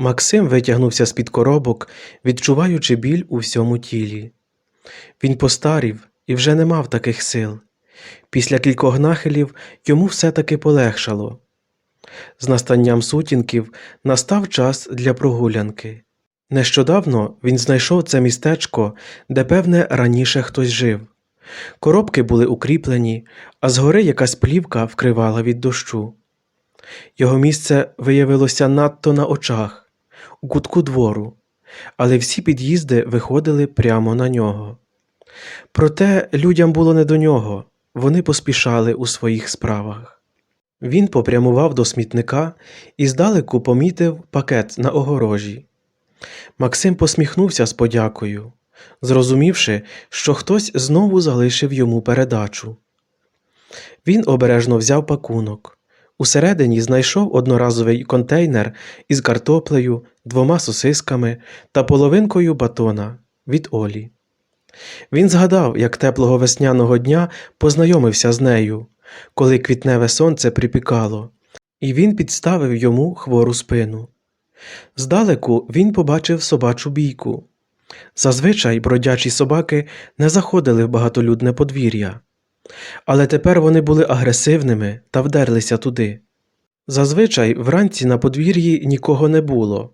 Максим витягнувся з-під коробок, відчуваючи біль у всьому тілі. Він постарів і вже не мав таких сил. Після кількох нахилів йому все-таки полегшало. З настанням сутінків настав час для прогулянки. Нещодавно він знайшов це містечко, де, певне, раніше хтось жив. Коробки були укріплені, а згори якась плівка вкривала від дощу. Його місце виявилося надто на очах, у кутку двору, але всі під'їзди виходили прямо на нього. Проте людям було не до нього, вони поспішали у своїх справах. Він попрямував до смітника і здалеку помітив пакет на огорожі. Максим посміхнувся з подякою, зрозумівши, що хтось знову залишив йому передачу. Він обережно взяв пакунок. Усередині знайшов одноразовий контейнер із картоплею, двома сосисками та половинкою батона від Олі. Він згадав, як теплого весняного дня познайомився з нею, коли квітневе сонце припікало, і він підставив йому хвору спину. Здалеку він побачив собачу бійку. Зазвичай бродячі собаки не заходили в багатолюдне подвір'я, але тепер вони були агресивними та вдерлися туди. Зазвичай вранці на подвір'ї нікого не було,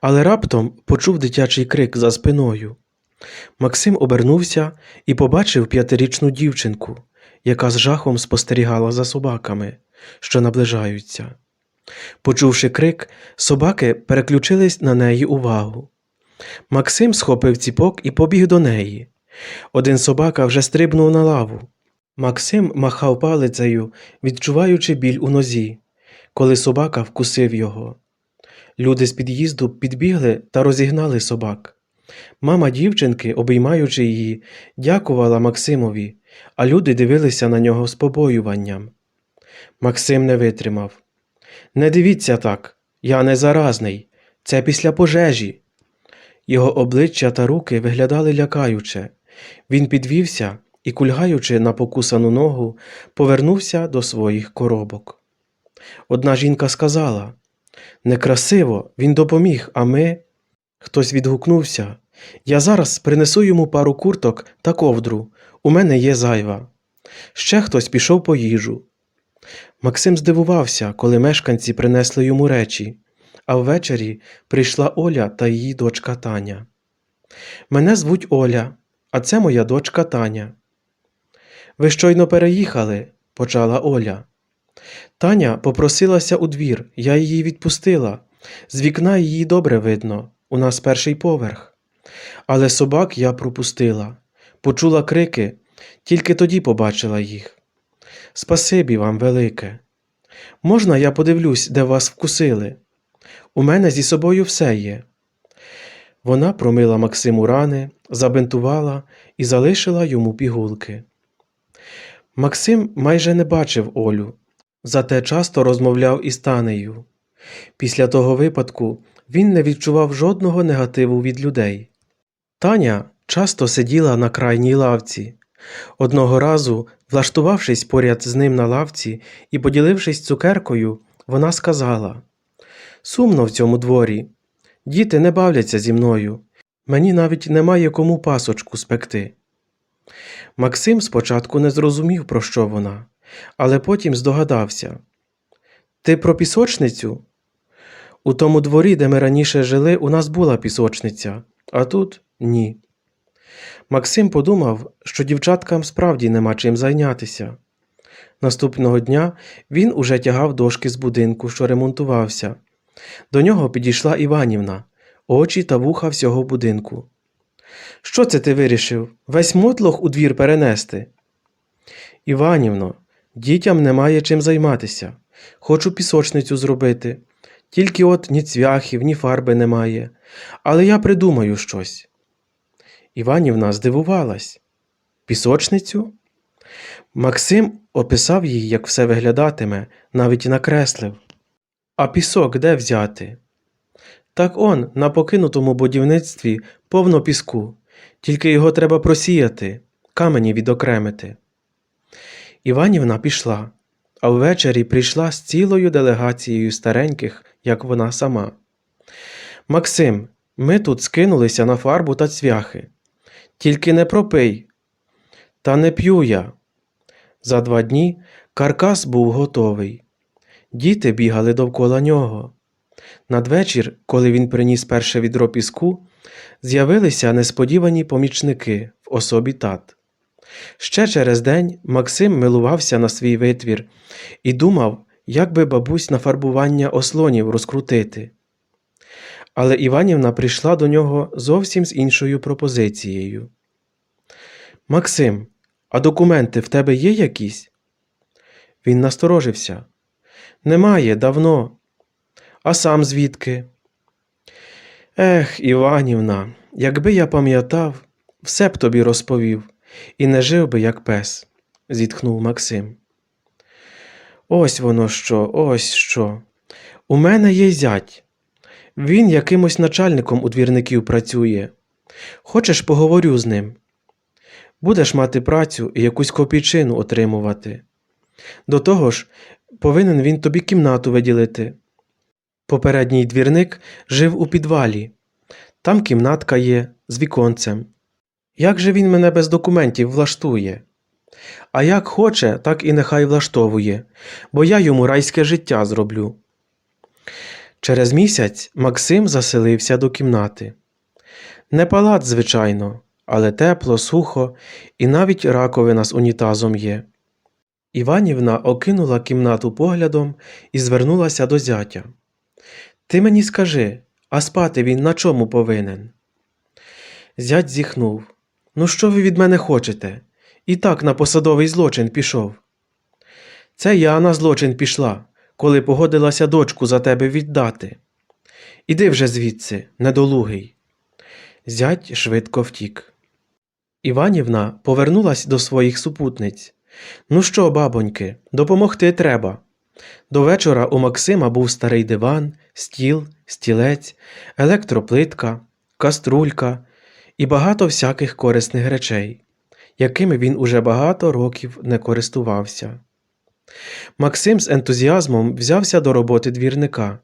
але раптом почув дитячий крик за спиною. Максим обернувся і побачив п'ятирічну дівчинку, яка з жахом спостерігала за собаками, що наближаються. Почувши крик, собаки переключились на неї увагу. Максим схопив ціпок і побіг до неї. Один собака вже стрибнув на лаву. Максим махав палицею, відчуваючи біль у нозі, коли собака вкусив його. Люди з під'їзду підбігли та розігнали собак. Мама дівчинки, обіймаючи її, дякувала Максимові, а люди дивилися на нього з побоюванням. Максим не витримав. Не дивіться так, я не заразний, це після пожежі. Його обличчя та руки виглядали лякаюче. Він підвівся і, кульгаючи на покусану ногу, повернувся до своїх коробок. Одна жінка сказала Некрасиво, він допоміг, а ми. Хтось відгукнувся Я зараз принесу йому пару курток та ковдру. У мене є зайва. Ще хтось пішов по їжу. Максим здивувався, коли мешканці принесли йому речі, а ввечері прийшла Оля та її дочка Таня. Мене звуть Оля, а це моя дочка Таня. Ви щойно переїхали, почала Оля. Таня попросилася у двір, я її відпустила. З вікна її добре видно, у нас перший поверх. Але собак я пропустила, почула крики, тільки тоді побачила їх. Спасибі вам велике. Можна я подивлюсь, де вас вкусили? У мене зі собою все є. Вона промила Максиму рани, забинтувала і залишила йому пігулки. Максим майже не бачив Олю, зате часто розмовляв із Танею. Після того випадку він не відчував жодного негативу від людей. Таня часто сиділа на крайній лавці. Одного разу, влаштувавшись поряд з ним на лавці і поділившись цукеркою, вона сказала Сумно в цьому дворі. Діти не бавляться зі мною. Мені навіть немає кому пасочку спекти. Максим спочатку не зрозумів, про що вона, але потім здогадався. Ти про пісочницю? У тому дворі, де ми раніше жили, у нас була пісочниця, а тут ні. Максим подумав, що дівчаткам справді нема чим зайнятися. Наступного дня він уже тягав дошки з будинку, що ремонтувався. До нього підійшла Іванівна, очі та вуха всього будинку. Що це ти вирішив? Весь мотлох у двір перенести? Іванівно, дітям немає чим займатися. Хочу пісочницю зробити. Тільки от ні цвяхів, ні фарби немає. Але я придумаю щось. Іванівна здивувалась. Пісочницю? Максим описав їй, як все виглядатиме, навіть накреслив. А пісок де взяти? Так он, на покинутому будівництві повно піску, тільки його треба просіяти, камені відокремити. Іванівна пішла, а ввечері прийшла з цілою делегацією стареньких, як вона сама. Максим, ми тут скинулися на фарбу та цвяхи. Тільки не пропий. Та не п'ю я. За два дні каркас був готовий. Діти бігали довкола нього. Надвечір, коли він приніс перше відро піску, з'явилися несподівані помічники в особі тат. Ще через день Максим милувався на свій витвір і думав, як би бабусь на фарбування ослонів розкрутити. Але Іванівна прийшла до нього зовсім з іншою пропозицією. Максим, а документи в тебе є якісь? Він насторожився. Немає, давно. А сам звідки? Ех, Іванівна, якби я пам'ятав, все б тобі розповів, і не жив би, як пес, зітхнув Максим. Ось воно що, ось що. У мене є зять. Він якимось начальником у двірників працює. Хочеш, поговорю з ним. Будеш мати працю і якусь копійчину отримувати. До того ж, повинен він тобі кімнату виділити. Попередній двірник жив у підвалі. Там кімнатка є з віконцем. Як же він мене без документів влаштує? А як хоче, так і нехай влаштовує, бо я йому райське життя зроблю. Через місяць Максим заселився до кімнати. Не палац, звичайно, але тепло, сухо, і навіть раковина з унітазом є. Іванівна окинула кімнату поглядом і звернулася до зятя. Ти мені скажи, а спати він на чому повинен? Зять зіхнув. Ну, що ви від мене хочете? І так на посадовий злочин пішов. Це я на злочин пішла, коли погодилася дочку за тебе віддати. Іди вже звідси, недолугий. Зять швидко втік. Іванівна повернулась до своїх супутниць. Ну що, бабоньки, допомогти треба. До вечора у Максима був старий диван, стіл, стілець, електроплитка, каструлька і багато всяких корисних речей, якими він уже багато років не користувався. Максим з ентузіазмом взявся до роботи двірника.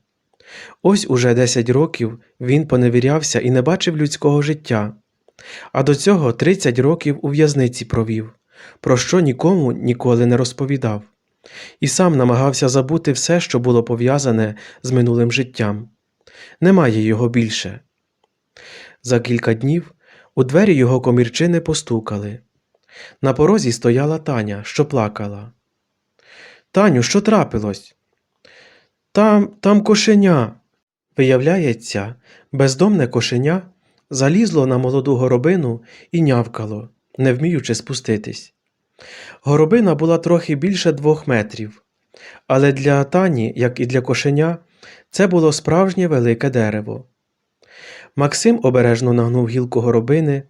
Ось уже 10 років він поневірявся і не бачив людського життя, а до цього 30 років у в'язниці провів, про що нікому ніколи не розповідав, і сам намагався забути все, що було пов'язане з минулим життям. Немає його більше. За кілька днів у двері його комірчини постукали. На порозі стояла Таня, що плакала. Таню, що трапилось? Там, там кошеня. Виявляється, бездомне кошеня залізло на молоду горобину і нявкало, не вміючи спуститись. Горобина була трохи більше двох метрів, але для Тані, як і для кошеня, це було справжнє велике дерево. Максим обережно нагнув гілку горобини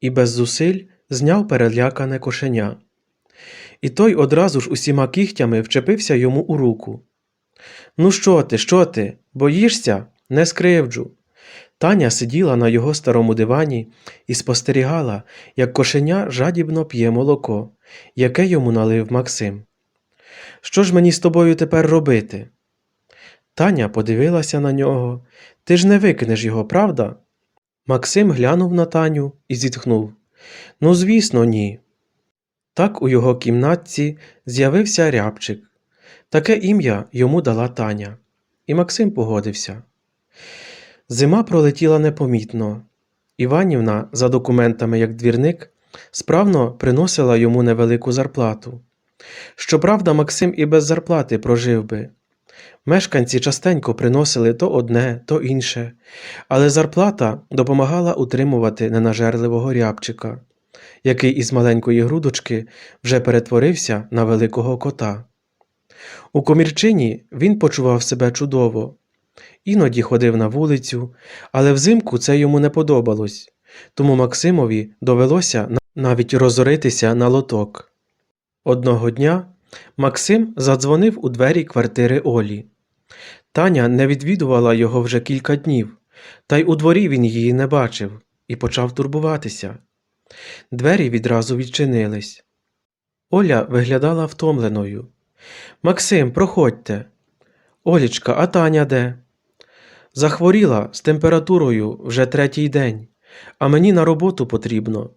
і без зусиль зняв перелякане кошеня. І той одразу ж усіма кігтями вчепився йому у руку. Ну що ти, що ти? Боїшся? Не скривджу. Таня сиділа на його старому дивані і спостерігала, як кошеня жадібно п'є молоко, яке йому налив Максим. Що ж мені з тобою тепер робити? Таня подивилася на нього. Ти ж не викинеш його, правда? Максим глянув на Таню і зітхнув. Ну, звісно, ні. Так у його кімнатці з'явився рябчик. Таке ім'я йому дала Таня, і Максим погодився. Зима пролетіла непомітно. Іванівна, за документами як двірник, справно приносила йому невелику зарплату. Щоправда, Максим і без зарплати прожив би. Мешканці частенько приносили то одне, то інше, але зарплата допомагала утримувати ненажерливого рябчика, який із маленької грудочки вже перетворився на великого кота. У комірчині він почував себе чудово, іноді ходив на вулицю, але взимку це йому не подобалось, тому Максимові довелося навіть розоритися на лоток. Одного дня Максим задзвонив у двері квартири Олі. Таня не відвідувала його вже кілька днів, та й у дворі він її не бачив і почав турбуватися. Двері відразу відчинились. Оля виглядала втомленою. Максим, проходьте. Олічка, а Таня де? Захворіла з температурою вже третій день, а мені на роботу потрібно.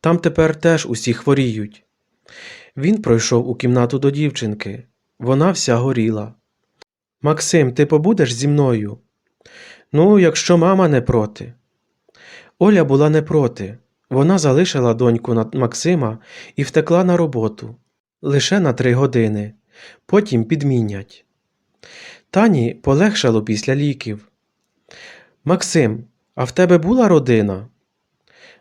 Там тепер теж усі хворіють. Він пройшов у кімнату до дівчинки. Вона вся горіла. Максим, ти побудеш зі мною? Ну, якщо мама не проти. Оля була не проти. Вона залишила доньку на Максима і втекла на роботу лише на три години, потім підмінять. Тані полегшало після ліків. Максим, а в тебе була родина?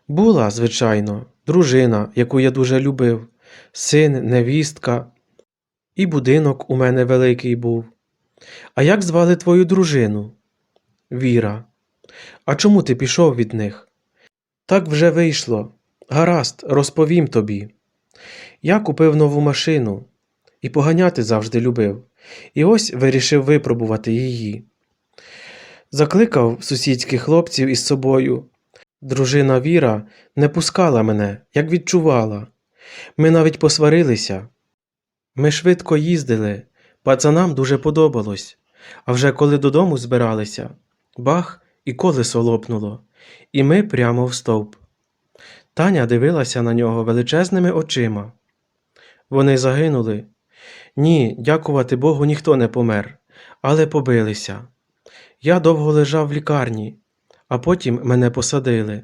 Була, звичайно, дружина, яку я дуже любив, син, невістка, і будинок у мене великий був. А як звали твою дружину? Віра. А чому ти пішов від них? Так вже вийшло. Гаразд, розповім тобі. Я купив нову машину і поганяти завжди любив, і ось вирішив випробувати її. Закликав сусідських хлопців із собою. Дружина Віра не пускала мене, як відчувала. Ми навіть посварилися. Ми швидко їздили, пацанам дуже подобалось, а вже коли додому збиралися, бах, і колесо лопнуло, і ми прямо в стовп. Таня дивилася на нього величезними очима. Вони загинули. Ні, дякувати Богу, ніхто не помер, але побилися. Я довго лежав в лікарні, а потім мене посадили.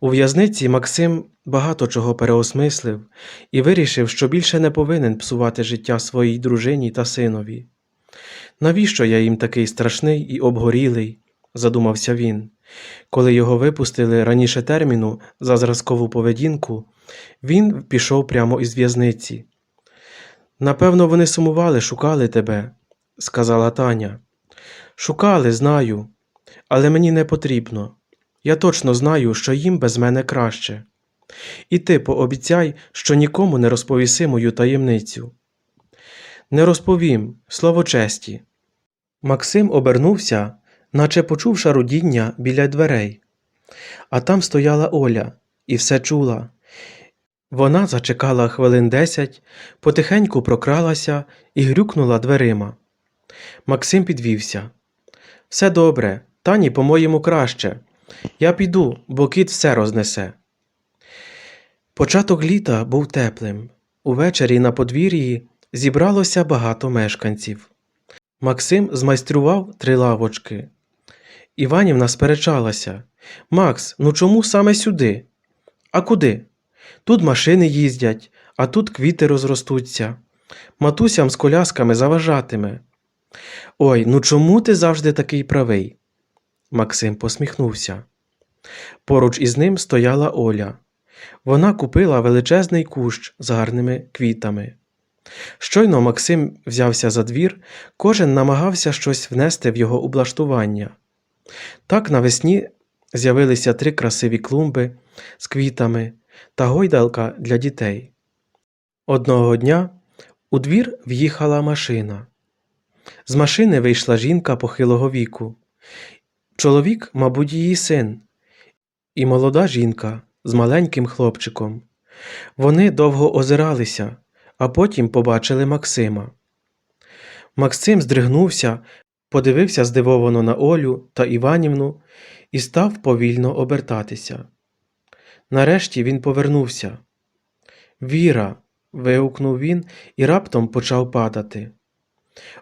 У в'язниці Максим багато чого переосмислив і вирішив, що більше не повинен псувати життя своїй дружині та синові. Навіщо я їм такий страшний і обгорілий? задумався він. Коли його випустили раніше терміну за зразкову поведінку, він пішов прямо із в'язниці. Напевно, вони сумували, шукали тебе, сказала Таня. Шукали, знаю, але мені не потрібно. Я точно знаю, що їм без мене краще. І ти пообіцяй, що нікому не розповіси мою таємницю. Не розповім, слово честі. Максим обернувся, наче почув шарудіння біля дверей. А там стояла Оля і все чула. Вона зачекала хвилин десять, потихеньку прокралася і грюкнула дверима. Максим підвівся. Все добре, Тані, по-моєму, краще. Я піду, бо кіт все рознесе. Початок літа був теплим. Увечері на подвір'ї зібралося багато мешканців. Максим змайстрував три лавочки. Іванівна сперечалася Макс, ну чому саме сюди? А куди? Тут машини їздять, а тут квіти розростуться. Матусям з колясками заважатиме. Ой, ну чому ти завжди такий правий? Максим посміхнувся. Поруч із ним стояла Оля. Вона купила величезний кущ з гарними квітами. Щойно Максим взявся за двір, кожен намагався щось внести в його облаштування. Так навесні з'явилися три красиві клумби з квітами та гойдалка для дітей. Одного дня у двір в'їхала машина. З машини вийшла жінка похилого віку. Чоловік, мабуть, її син, і молода жінка з маленьким хлопчиком. Вони довго озиралися, а потім побачили Максима. Максим здригнувся, подивився здивовано на Олю та Іванівну і став повільно обертатися. Нарешті він повернувся. Віра. вигукнув він і раптом почав падати.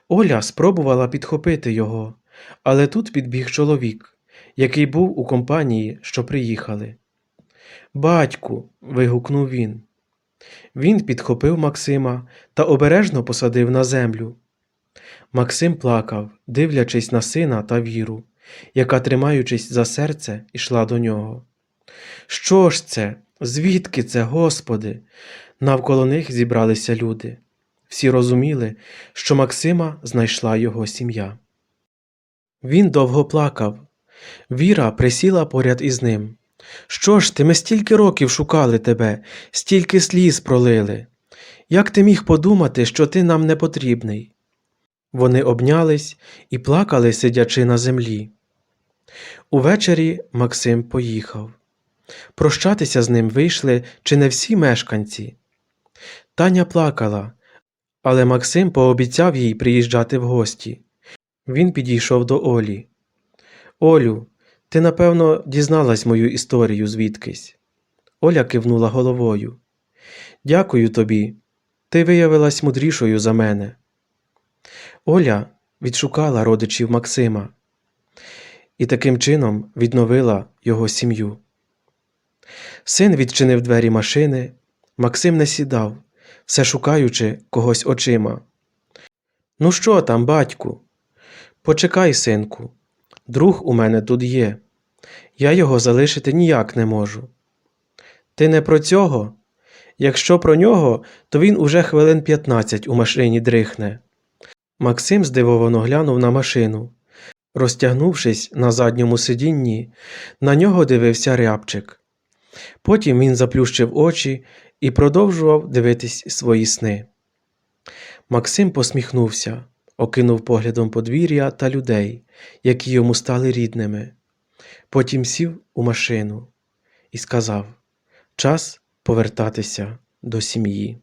Оля спробувала підхопити його, але тут підбіг чоловік, який був у компанії, що приїхали. Батьку. вигукнув він. Він підхопив Максима та обережно посадив на землю. Максим плакав, дивлячись на сина та віру, яка, тримаючись за серце, йшла до нього. Що ж це? Звідки це, Господи? Навколо них зібралися люди. Всі розуміли, що Максима знайшла його сім'я. Він довго плакав. Віра присіла поряд із ним. Що ж ти, ми стільки років шукали тебе, стільки сліз пролили. Як ти міг подумати, що ти нам не потрібний? Вони обнялись і плакали, сидячи на землі. Увечері Максим поїхав. Прощатися з ним вийшли чи не всі мешканці. Таня плакала, але Максим пообіцяв їй приїжджати в гості. Він підійшов до Олі. Олю, ти, напевно, дізналась мою історію звідкись. Оля кивнула головою. Дякую тобі. Ти виявилась мудрішою за мене. Оля відшукала родичів Максима і таким чином відновила його сім'ю. Син відчинив двері машини, Максим не сідав, все шукаючи когось очима. Ну що там, батьку? Почекай, синку, друг у мене тут є. Я його залишити ніяк не можу. Ти не про цього? Якщо про нього, то він уже хвилин 15 у машині дрихне. Максим здивовано глянув на машину. Розтягнувшись на задньому сидінні, на нього дивився рябчик. Потім він заплющив очі і продовжував дивитись свої сни. Максим посміхнувся, окинув поглядом подвір'я та людей, які йому стали рідними. Потім сів у машину і сказав Час повертатися до сім'ї.